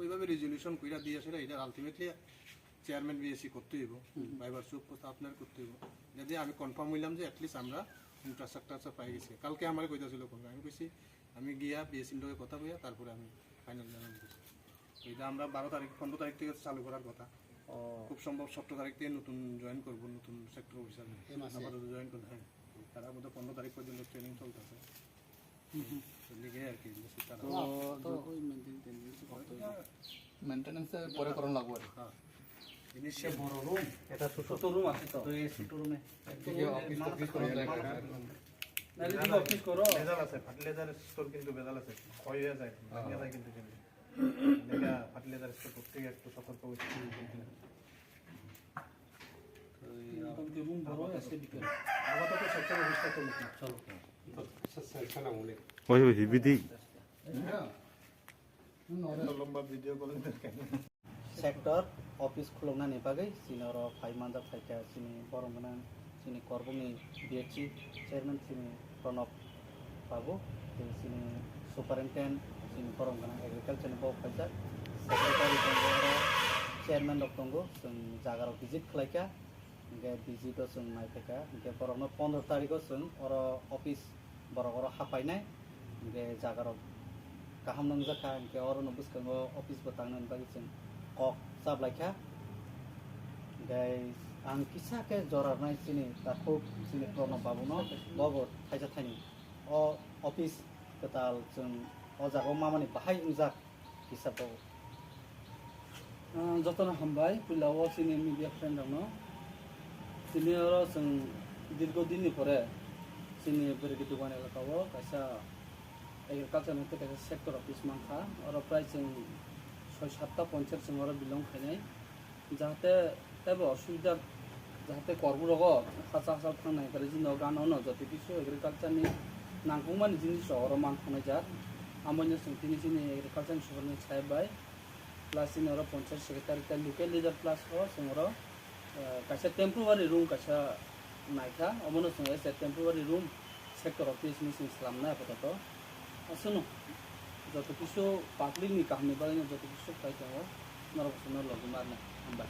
ওইভাবে রেজলিউশন কইরা দিয়ে আসলে এটা আলটিমেটলি চেয়ারম্যান বিএসসি করতে হইব ভাইবার চুপ আপনার করতে হইব। যদি আমি কনফার্ম হইলাম যে অ্যাটলিস্ট আমরা ইনফ্রাস্ট্রাকচার পাই গেছি। কালকে আমার কইতাছিল কোন আমি কইছি আমি গিয়া বিএসসির লগে কথা কইয়া তারপরে আমি ফাইনাল এটা আমরা বারো তারিখ পনেরো তারিখ থেকে চালু করার কথা। খুব সম্ভব সতেরো তারিখ থেকে নতুন জয়েন করব নতুন সেক্টর অফিসার জয়েন হ্যাঁ। তার মধ্যে পনেরো তারিখ পর্যন্ত ট্রেনিং চলতেছে। লিগে আর কি মেনটেনেন্স পরে হ্যাঁ। এটা ছোট রুম আছে তো। এই ছোট রুমে অফিস অফিস করা যায় তুমি অফিস করো। ভেজাল আছে ফার্টিলাইজার স্টোর কিন্তু ভেজাল আছে। ক্ষয় হয়ে যায় ভেঙে যায় কিন্তু জিনিস এটা ফার্টিলাইজার স্টোর করতে গিয়ে একটু সতর্ক মোটামুটি রুম বড় আছে ভিতরে আপাতত সেক্টর অফিসটা করলো চলো ওই ওই হিবিদি লম্বা ভিডিও কল सेक्टर अफिस खुलौनानै बागै सिनि अर फाइ मान्जा फाइका सिनि बरमगोना सिनि करबुंनि बिएचि चेयरमेन सिनि प्रणब बाबु जों सिनि सुपारिनटेन्डेन्ट सिनि बरमगोना एग्रिकालचारनि बाव फाइजा सेक्रेटारि दङ आरो चेयरमेन दं दङ जों जागाराव भिजिट खालायखा ओमफ्राय भिजिटआव जों नायफैखा ओमफ्राय बर'नो पन्द्र' तारिखआव जों अर अफिस बर'क अर हाफायनाय ओमफ्राय जागाराव गाहाम नंजाखा ओमफ्राय अरनो बुसखाङो अफिसबो थांनो बागै जों kok sablaika guys ang kisa ke jorar nai sini takuk sini prono babuno bobo thaisa thani o office ketal जों o jago mamani bahai unjak kisa bo যতন হামবাই পুলাও সিনি মিডিয়া सिनियर जों दीर्घ दिननिफ्राय जोंनि बोरगि दुगान एलेकायाव खायसे एग्रिकालचारनि खायसे सेक्टर अफिस मानखा आरो प्राय जों ছয় সাতটা পঞ্চায়েত जों आरो बिलं खायनाय जाहाथे তাইबो অসুবিধা जाहाथे কর্মরগ হাসা হাসা থাंनाय তাহলে जोंनाव গাनावनो যত কিছু এগ্রিকালচারनि নাंगौमानि জিনিস আরও মান থাनाय যার আমাদের जों दिनै जोंनि एग्रिकालचारनि सुबुंनि सायबाय প্লাস जोंनि आरो panchayat secretary local leader plus जों आरो kaisa temporary room kaisa naikha omono sung ese temporary room sector office ni sing slam na apato asuno joto kisu public ni kahni bale joto kisu kai jawa নরবসনের লগমার না আমরা